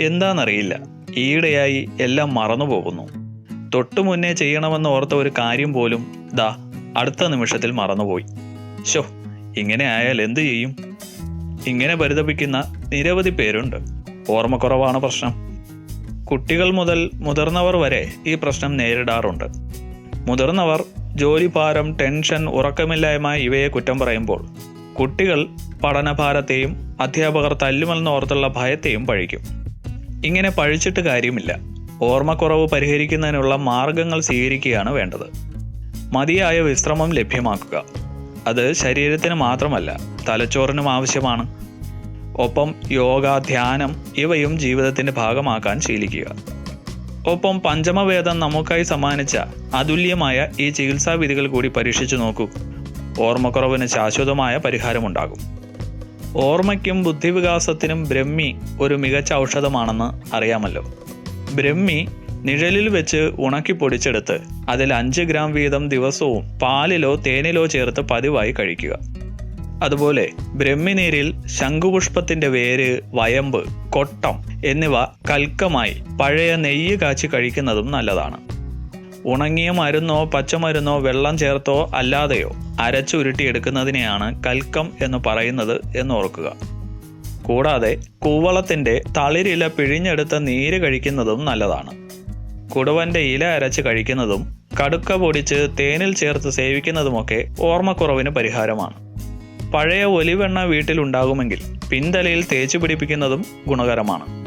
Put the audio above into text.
എന്താണെന്നറിയില്ല ഈയിടെയായി എല്ലാം മറന്നു പോകുന്നു. തൊട്ടു മുന്നേ ചെയ്യണമെന്ന് ഓർത്ത ഒരു കാര്യം പോലും ദാ അടുത്ത നിമിഷത്തിൽ മറന്നുപോയി. ഷോ ഇങ്ങനെ ആയാൽ എന്തു ചെയ്യും? ഇങ്ങനെ പരിതപിക്കുന്ന നിരവധി പേരുണ്ട്. ഓർമ്മക്കുറവാണ് പ്രശ്നം. കുട്ടികൾ മുതൽ മുതിർന്നവർ വരെ ഈ പ്രശ്നം നേരിടാറുണ്ട്. മുതിർന്നവർ ജോലിഭാരം ടെൻഷൻ ഉറക്കമില്ലായ്മ ഇവയെ കുറ്റം പറയുമ്പോൾ കുട്ടികൾ പഠനഭാരത്തെയും അധ്യാപകർ തല്ലുമെന്നോർത്തുള്ള ഭയത്തെയും പഴിക്കും. ഇങ്ങനെ പഴിച്ചിട്ട് കാര്യമില്ല. ഓർമ്മക്കുറവ് പരിഹരിക്കുന്നതിനുള്ള മാർഗങ്ങൾ സ്വീകരിക്കുകയാണ് വേണ്ടത്. മതിയായ വിശ്രമം ലഭ്യമാക്കുക. അത് ശരീരത്തിന് മാത്രമല്ല തലച്ചോറിനും ആവശ്യമാണ്. ഒപ്പം യോഗ ധ്യാനം ഇവയും ജീവിതത്തിന്റെ ഭാഗമാക്കാൻ ശീലിക്കുക. ഒപ്പം പഞ്ചമവേദം നമുക്കായി സമ്മാനിച്ച അതുല്യമായ ഈ ചികിത്സാവിധികൾ കൂടി പരീക്ഷിച്ചു നോക്കൂ. ഓർമ്മക്കുറവിന് ശാശ്വതമായ പരിഹാരമുണ്ടാകും. ഓർമ്മയ്ക്കും ബുദ്ധിവികാസത്തിനും ബ്രഹ്മി ഒരു മികച്ച ഔഷധമാണെന്ന് അറിയാമല്ലോ. ബ്രഹ്മി നിഴലിൽ വെച്ച് ഉണക്കി പൊടിച്ചെടുത്ത് അതിൽ അഞ്ച് ഗ്രാം വീതം ദിവസവും പാലിലോ തേനിലോ ചേർത്ത് പതിവായി കഴിക്കുക. അതുപോലെ ബ്രഹ്മിനീരിൽ ശംഖുപുഷ്പത്തിന്റെ വേര് വയമ്പ് കൊട്ടം എന്നിവ കൽക്കമായി പഴയ നെയ്യ് കാച്ചി കഴിക്കുന്നതും നല്ലതാണ്. ഉണങ്ങിയ മരുന്നോ പച്ചമരുന്നോ വെള്ളം ചേർത്തോ അല്ലാതെയോ അരച്ചുരുട്ടിയെടുക്കുന്നതിനെയാണ് കൽക്കം എന്ന് പറയുന്നത് എന്ന് ഓർക്കുക. കൂടാതെ കൂവളത്തിന്റെ തളിരില പിഴിഞ്ഞെടുത്ത നീര് കഴിക്കുന്നതും നല്ലതാണ്. കുടുവന്റെ ഇല അരച്ച് കഴിക്കുന്നതും കടുക്ക പൊടിച്ച് തേനിൽ ചേർത്ത് സേവിക്കുന്നതുമൊക്കെ ഓർമ്മക്കുറവിന് പരിഹാരമാണ്. പഴയ ഒലിവെണ്ണ വീട്ടിലുണ്ടാകുമെങ്കിൽ പിന്തലയിൽ തേച്ചു പിടിപ്പിക്കുന്നതും ഗുണകരമാണ്.